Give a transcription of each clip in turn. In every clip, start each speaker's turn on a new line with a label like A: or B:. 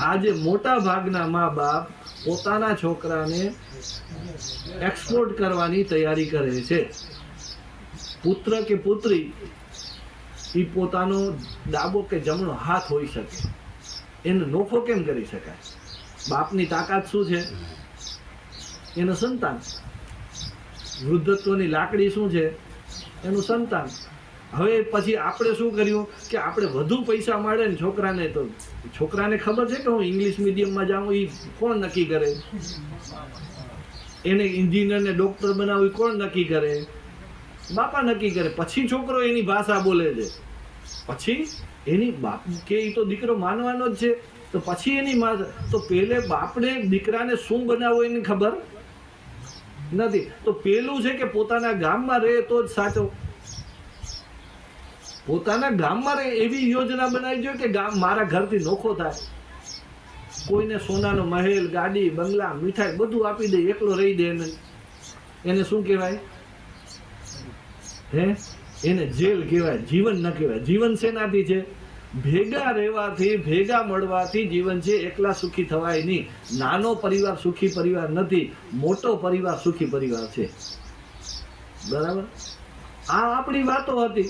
A: આજે મોટા ભાગના મા બાપ પોતાના છોકરાને એક્સપોર્ટ કરવાની તૈયારી કરે છે. પુત્ર કે પુત્રી એ પોતાનો ડાબો કે જમણો હાથ હોઈ શકે. એને નોખો કેમ કરી શકાય? બાપની તાકાત શું છે? એનું સંતાન. વૃદ્ધત્વની લાકડી શું છે? એનું સંતાન. હવે પછી આપણે શું કર્યું? કે આપણે વધુ પૈસા મળે ને છોકરાને તો છોકરાને ખબર છે કે હું ઇંગ્લિશ મીડિયમમાં જાઉં એ કોણ નક્કી કરે? એને ઇન્જિનિયર ને ડૉક્ટર બનાવવું કોણ નક્કી કરે? બાપા નક્કી કરે. પછી છોકરો એની ભાષા બોલે છે. પછી એની બાપ કે એ તો દીકરો માનવાનો જ છે. તો પછી એની મા, તો પેલે બાપને દીકરાને શું બનાવવું એની ખબર નથી. તો પેલું છે કે પોતાના ગામમાં રહે તો જ સાચો. પોતાના ગામમાં એવી યોજના બનાવી જોઈએ કે ગામ મારા ઘરથી નોખો થાય. કોઈને સોનાનો મહેલ, ગાડી, બંગલા, મીઠાઈ બધું આપી દે, એકલો રહી દે એને. એને શું કહેવાય? હે? એને જેલ કહેવાય, જીવન ન કહેવાય. જીવન શેનાથી છે? ભેગા રહેવાથી, ભેગા મળવાથી જીવન છે. એકલા સુખી થવાય નહીં. નાનો પરિવાર સુખી પરિવાર નથી. મોટો પરિવાર સુખી પરિવાર છે. બરાબર? આ આપણી વાતો હતી.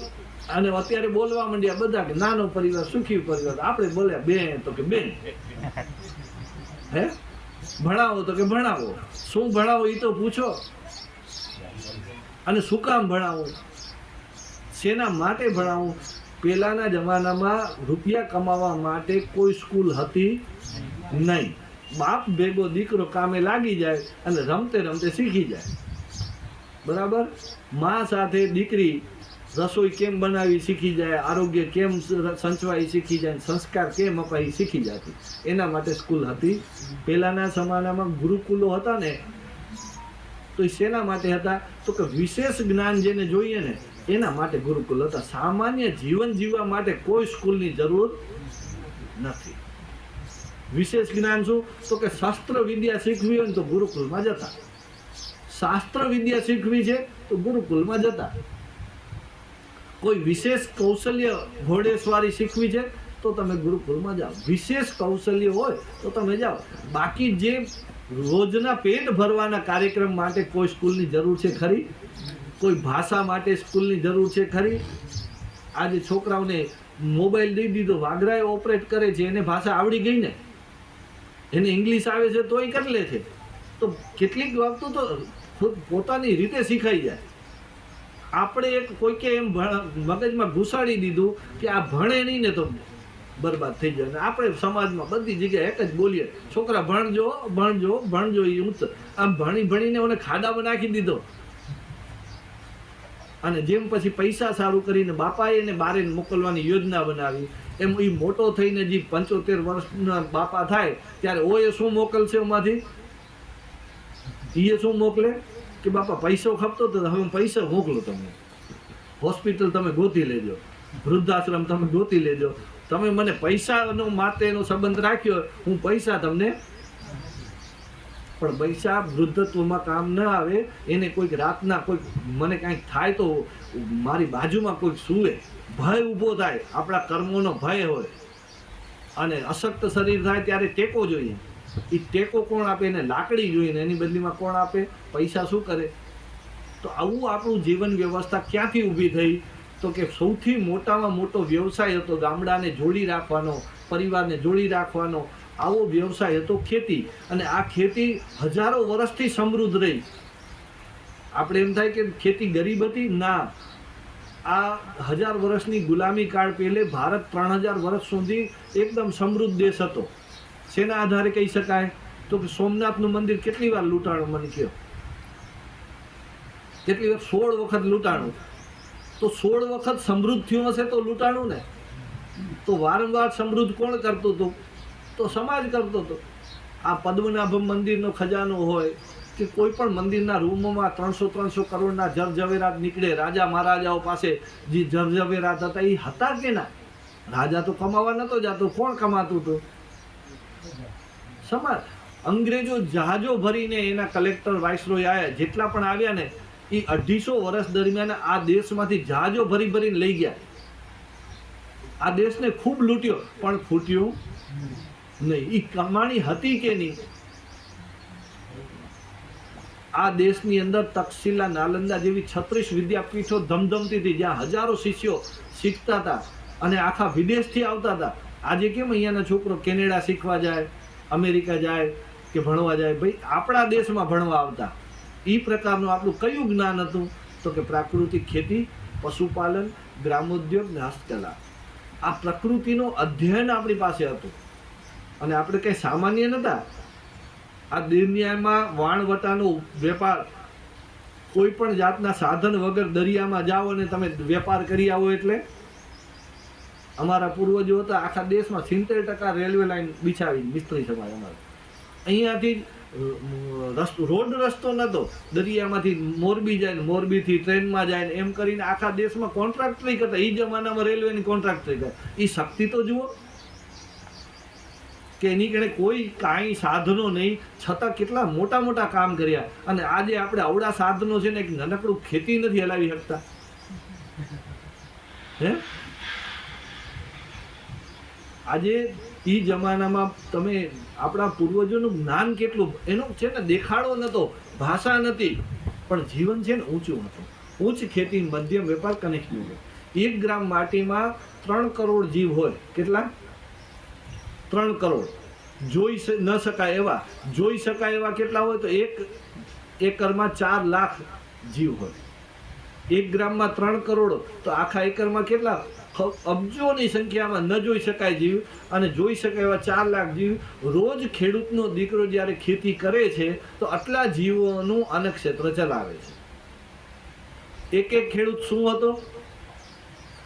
A: અને અત્યારે બોલવા માંડ્યા બધા કે નાનો પરિવાર, સુખી પરિવાર. આપણે બોલ્યા, બેન તો કે, બેન. હે? ભણાવો તો કે, ભણાવો. શું ભણાવો એ તો પૂછો. અને શું કામ ભણાવું? શેના માટે ભણાવું? પહેલાના જમાનામાં રૂપિયા કમાવા માટે કોઈ સ્કૂલ હતી નહીં. બાપ ભેગો દીકરો કામે લાગી જાય અને રમતે રમતે શીખી જાય. બરાબર? મા સાથે દીકરી રસોઈ કેમ બનાવી શીખી જાય, આરોગ્ય કેમ સંચવાઈ શીખી જાય, સંસ્કાર કેમ અપાઈ શીખી જતી એના માટે સ્કૂલ હતી. પહેલાંના જમાનામાં ગુરુકુલો હતા ને, તો એ શેના માટે હતા? તો કે વિશેષ જ્ઞાન જેને જોઈએ ને, એના માટે ગુરુકુલ હતા. સામાન્ય જીવન જીવવા માટે કોઈ સ્કૂલની જરૂર નથી. વિશેષ જ્ઞાન શું? તો કે શાસ્ત્ર વિદ્યા શીખવી હોય ને તો ગુરુકુલમાં જતા. શાસ્ત્ર વિદ્યા શીખવી છે તો ગુરુકુલમાં જતા. કોઈ વિશેષ કૌશલ્ય ઘોડેસવારી શીખવી છે તો તમે ગુરુકુલમાં જાઓ. વિશેષ કૌશલ્ય હોય તો તમે જાઓ. બાકી જે રોજના પેટ ભરવાના કાર્યક્રમ માટે કોઈ સ્કૂલની જરૂર છે ખરી? કોઈ ભાષા માટે સ્કૂલની જરૂર છે ખરી? આજે છોકરાઓને મોબાઈલ દઈ દીધો વાગરાએ ઓપરેટ કરે છે, એને ભાષા આવડી ગઈ ને? એને ઇંગ્લિશ આવે છે તોય કરી લે છે. તો કેટલીક વખતો તો પોતાની રીતે શીખાઈ જાય. આપણે એક કોઈકે એમ મગજમાં ઘુસાડી દીધું કે આ ભણે નહીં ને તો બરબાદ થઈ જાય. આપણે સમાજમાં બધી જગ્યાએ એક જ બોલીએ, છોકરા, ભણજો ભણજો ભણજો એ ઊંચ. આમ ભણી ભણીને મને ખાડામાં નાખી દીધો. અને જેમ પછી પૈસા સારું કરીને બાપાએ એને બારે મોકલવાની યોજના બનાવી, એમ એ મોટો થઈને જે પંચોતેર વર્ષના બાપા થાય, ત્યારે ઓએ શું મોકલશે એમાંથી એ શું મોકલે? કે બાપા, પૈસો ખપતો તો હવે હું પૈસા મોકલું તમને. હોસ્પિટલ તમે ગોતી લેજો. વૃદ્ધાશ્રમ તમે ગોતી લેજો. તમે મને પૈસાનો માટેનો સંબંધ રાખ્યો, હું પૈસા તમને પણ પૈસા વૃદ્ધત્વમાં કામ ન આવે, એને કોઈક રાતના કોઈક મને કાંઈક થાય તો મારી બાજુમાં કોઈક સૂવે. ભય ઊભો થાય. આપણા કર્મોનો ભય હોય. અને અશક્ત શરીર થાય ત્યારે ટેકો જોઈએ. એ ટેકો કોણ આપે? એને લાકડી જોઈને એની બદલીમાં કોણ આપે? પૈસા શું કરે? તો આવું આપણું જીવન વ્યવસ્થા ક્યાંથી ઊભી થઈ? તો કે સૌથી મોટામાં મોટો વ્યવસાય હતો ગામડાને જોડી રાખવાનો, પરિવારને જોડી રાખવાનો. આવો વ્યવસાય હતો ખેતી. અને આ ખેતી હજારો વર્ષથી સમૃદ્ધ રહી. આપણે એમ થાય કે ખેતી ગરીબ હતી? ના. આ હજાર વર્ષની ગુલામી કાળ પહેલે ભારત ત્રણ હજાર વર્ષ સુધી એકદમ સમૃદ્ધ દેશ હતો. શેના આધારે કહી શકાય તો કે સોમનાથનું મંદિર કેટલી વાર લૂંટાણું મને કહો. કેટલી વાર સોળ વખત લૂંટાણું. તો સોળ વખત સમૃદ્ધ થયું હશે તો લૂંટાણું ને? તો વારંવાર સમૃદ્ધ કોણ કરતું હતું? તો સમાજ કરતો હતો. આ પદ્મનાભમ મંદિરનો ખજાનો હોય કે કોઈ પણ મંદિરના રૂમમાં ત્રણસો ત્રણસો કરોડના જરઝવેરાત નીકળે, રાજા મહારાજાઓ પાસે જે જરઝવેરાત હતા, એ હતા કે ના? રાજા તો કમાવા નહોતો જતો. કોણ કમાતું હતું? સમાજ, અંગ્રેજો જહાજો ભરીને એના કલેક્ટર વાઇસરોય આવ્યા જેટલા પણ આવ્યા ને એ અઢીસો વર્ષ દરમિયાન આ દેશમાંથી જહાજો ભરી ભરીને લઈ ગયા. આ દેશને ખૂબ લૂંટ્યો, પણ ફૂટ્યું નહીં. એ કમાણી હતી કે નહીં? આ દેશની અંદર તક્ષશિલા નાલંદા જેવી છત્રીસ વિદ્યાપીઠો ધમધમતી હતી, જ્યાં હજારો શિષ્યો શીખતા હતા અને આખા વિદેશથી આવતા હતા. આજે કેમ અહીંયાના છોકરો કેનેડા શીખવા જાય? અમેરિકા જાય કે ભણવા જાય, ભાઈ આપણા દેશમાં ભણવા આવતા. એ પ્રકારનું આપણું કયું જ્ઞાન હતું? તો કે પ્રાકૃતિક ખેતી, પશુપાલન, ગ્રામોદ્યોગ ને હસ્તકલા. આ પ્રકૃતિનું અધ્યયન આપણી પાસે હતું. અને આપણે કંઈ સામાન્ય નહોતા. આ દુનિયામાં વાણવટાનો વેપાર, કોઈ પણ જાતના સાધન વગર દરિયામાં જાઓ અને તમે વેપાર કરી આવો એટલે અમારા પૂર્વજો હતા, આખા દેશમાં સિત્તેર ટકા રેલવે લાઈન બિછાવી મિસ્ત્રી સમાજ અમારે. અહીંયાથી રસ્તો, રોડ રસ્તો નહોતો દરિયામાંથી મોરબી જાય ને મોરબીથી ટ્રેનમાં જાય ને એમ કરીને આખા દેશમાં કોન્ટ્રાક્ટરી કરતા. એ જમાનામાં રેલવેની કોન્ટ્રાક્ટરી કરે એ શક્તિ તો જુઓ. કે એની કણે કોઈ કાંઈ સાધનો નહીં, છતાં કેટલા મોટા મોટા કામ કર્યા. અને આજે આપણે આવડા સાધનો છે ને એક નાનકડું ખેતી નથી હલાવી શકતા. હે? આજે એ જમાનામાં તમે આપણા પૂર્વજોનું જ્ઞાન કેટલું, એનો છે ને દેખાડો નહોતો ભાષા નથી પણ જીવન છે ને ઊંચું હતું. ઉચ્ચ ખેતી, મધ્યમ વેપાર કનેક્ટિવ એક ગ્રામ માટીમાં ત્રણ કરોડ જીવ હોય. કેટલા? ત્રણ કરોડ. જોઈ ન શકાય એવા. જોઈ શકાય એવા કેટલા હોય તો એક એકરમાં ચાર લાખ જીવ હોય. એક ગ્રામમાં ત્રણ કરોડ તો આખા એકરમાં કેટલા? અબજોની સંખ્યામાં ન જોઈ શકાય જીવ અને જોઈ શકાય એવા ચાર લાખ જીવ. રોજ ખેડૂતનો દીકરો જ્યારે ખેતી કરે છે, તો આટલા જીવોનું અન્નક્ષેત્ર ચલાવે છે. એક એક ખેડૂત શું હતો?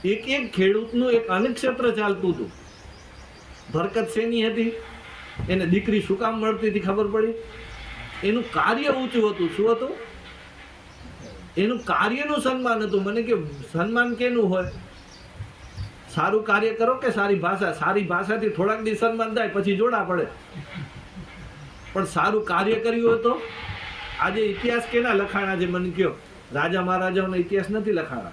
A: એક એક ખેડૂતનું એક અન્નક્ષેત્ર ચાલતું હતું. ભરકત શેની હતી? એને દીકરી શું કામ મળતી હતી ખબર પડી? એનું કાર્ય ઊંચું હતું. શું હતું? એનું કાર્યનું સન્માન હતું. મને કે સન્માન કેનું હોય? સારું કાર્ય કરો કે સારી ભાષા? સારી ભાષાથી થોડાક દી સન્માન થાય, પછી જોડા પડે. પણ સારું કાર્ય કર્યું હતું? આજે ઇતિહાસ કેના લખાણા છે? મને કયો. રાજા મહારાજાઓનો ઇતિહાસ નથી લખાણા.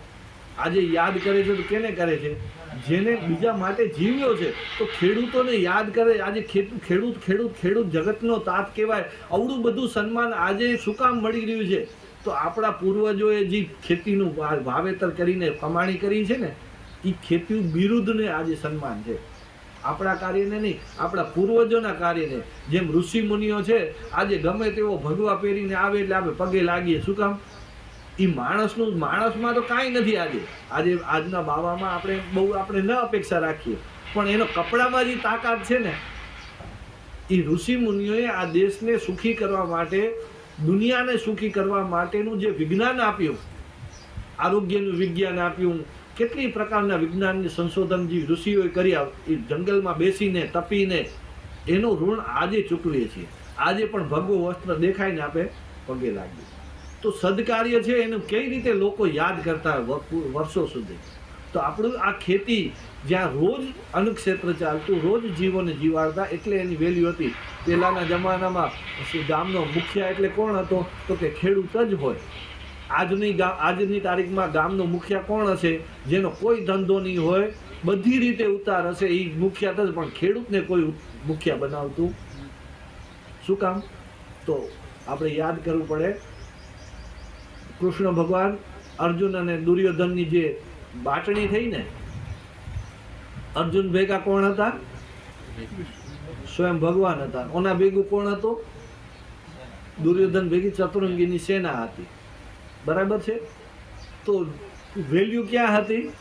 A: આજે યાદ કરે છે તો કેને કરે છે? જેને બીજા માટે જીવ્યો છે, તો ખેડૂતોને યાદ કરે. આજે ખેડૂત ખેડૂત ખેડૂત ખેડૂત જગતનો તાત કહેવાય. અવડું બધું સન્માન આજે શું કામ મળી રહ્યું છે? તો આપણા પૂર્વજોએ જે ખેતીનું વાવેતર કરીને કમાણી કરી છે ને એ ખેતી બિરુદને આજે સન્માન છે. આપણા કાર્યને નહીં, આપણા પૂર્વજોના કાર્યને. જેમ ઋષિ મુનિઓ છે, આજે ગમે તેવો ભગવા પહેરીને આવે એટલે આપણે પગે લાગીએ. શું કામ? એ માણસનું, માણસમાં તો કાંઈ નથી આજે. આજે આજના બાવામાં આપણે બહુ આપણે ન અપેક્ષા રાખીએ. પણ એનો કપડામાં જે તાકાત છે ને એ ઋષિ મુનિઓએ આ દેશને સુખી કરવા માટે દુનિયાને સુખી કરવા માટેનું જે વિજ્ઞાન આપ્યું, આરોગ્યનું વિજ્ઞાન આપ્યું, કેટલી પ્રકારના વિજ્ઞાનની સંશોધન જે ઋષિઓએ કર્યા, એ જંગલમાં બેસીને, તપીને, એનું ઋણ આજે ચૂકવીએ છીએ. આજે પણ ભગવો વસ્ત્ર દેખાઈને આપે પગે લાગીએ તો સદકાર્ય છે એનું કઈ રીતે લોકો યાદ કરતા વર્ષો સુધી? તો આપણું આ ખેતી જ્યાં રોજ અનુક્ષેત્ર ચાલતું, રોજ જીવોને જીવાડતા, એટલે એની વેલ્યુ હતી પહેલાંના જમાનામાં ગામનો મુખિયા એટલે કોણ હતો? તો કે ખેડૂત જ હોય. આજની ગામ આજની તારીખમાં ગામનો મુખિયા કોણ હશે? જેનો કોઈ ધંધો નહીં હોય, બધી રીતે ઉતાર હશે. એ મુખિયા જ, પણ ખેડૂતને કોઈ મુખિયા બનાવતું શું કામ? તો આપણે યાદ કરવું પડે. કૃષ્ણ ભગવાન અર્જુન અને દુર્યોધનની જે બાટણી થઈ ને, અર્જુન ભેગા કોણ હતા? સ્વયં ભગવાન હતા. ઓના ભેગું કોણ હતું? દુર્યોધન ભેગી ચતુરંગીની સેના હતી. બરાબર છે? તો વેલ્યુ ક્યાં હતી?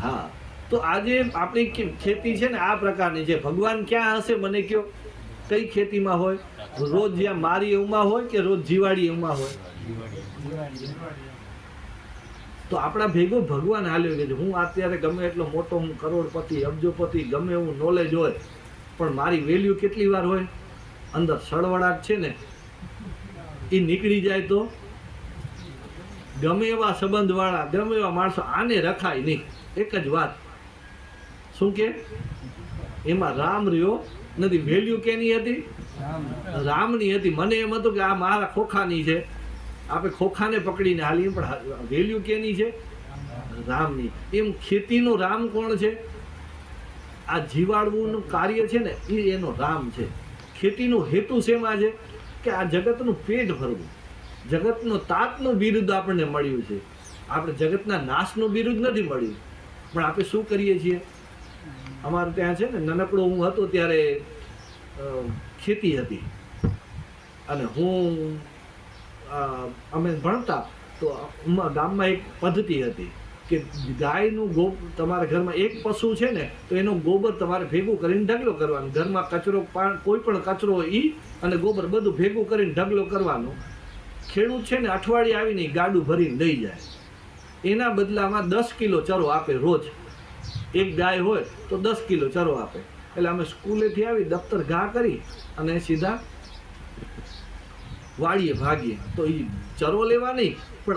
A: હા. તો આજે આપણી ખેતી છે ને આ પ્રકારની છે. ભગવાન ક્યાં હશે મને કયો? કઈ ખેતીમાં હોય? રોજ જ્યાં મારી એવમાં હોય કે રોજ જીવાડી એવમાં હોય? તો આપણા ભેગો ભગવાન હાલ્યો કે હું અત્યારે ગમે એટલો મોટો હું કરોડપતિ, અબજોપતિ, ગમે એવું નોલેજ હોય, પણ મારી વેલ્યુ કેટલી વાર હોય? અંદર સળવળાટ છે ને એ નીકળી જાય તો ગમે એવા સંબંધવાળા, ગમે એવા માણસો, આને રખાય નહીં. એક જ વાત. શું કે? એમાં રામ રહ્યો નથી વેલ્યુ કેની હતી? રામની હતી. મને એમ હતું કે આ મારા ખોખાની છે. આપણે ખોખાને પકડીને હાલીએ પણ વેલ્યુ કેની છે? રામની. એમ ખેતીનું રામ કોણ છે? આ જીવાડવુંનું કાર્ય છે ને, એ એનો રામ છે. ખેતીનું હેતુ શેમાં છે? કે આ જગતનું પેટ ભરવું. જગતનો તાતનું બિરુદ આપણને મળ્યું છે. આપણે જગતના નાશનું બિરુદ નથી મળ્યું. પણ આપણે શું કરીએ છીએ? અમારે ત્યાં છે ને, નાનકડો હું હતો ત્યારે ખેતી હતી. અને હું અમે ભણતા તો ગામમાં એક પદ્ધતિ હતી કે ગાયનું ગો, તમારા ઘરમાં એક પશુ છે ને, તો એનો ગોબર તમારે ભેગું કરીને ઢગલો કરવાનો. ઘરમાં કચરો કોઈ પણ કચરો એ અને ગોબર બધું ભેગું કરીને ઢગલો કરવાનો. ખેડૂત છે ને અઠવાડિયે આવીને ગાડું ભરીને લઈ જાય. એના બદલામાં દસ કિલો ચરો આપે રોજ. એક ગાય હોય તો દસ કિલો ચરો આપે. એટલે અમે સ્કૂલેથી આવી દફતર ઘા કરી અને સીધા વાળીએ ભાગીએ. તો એ ચરો લેવા નહીં પણ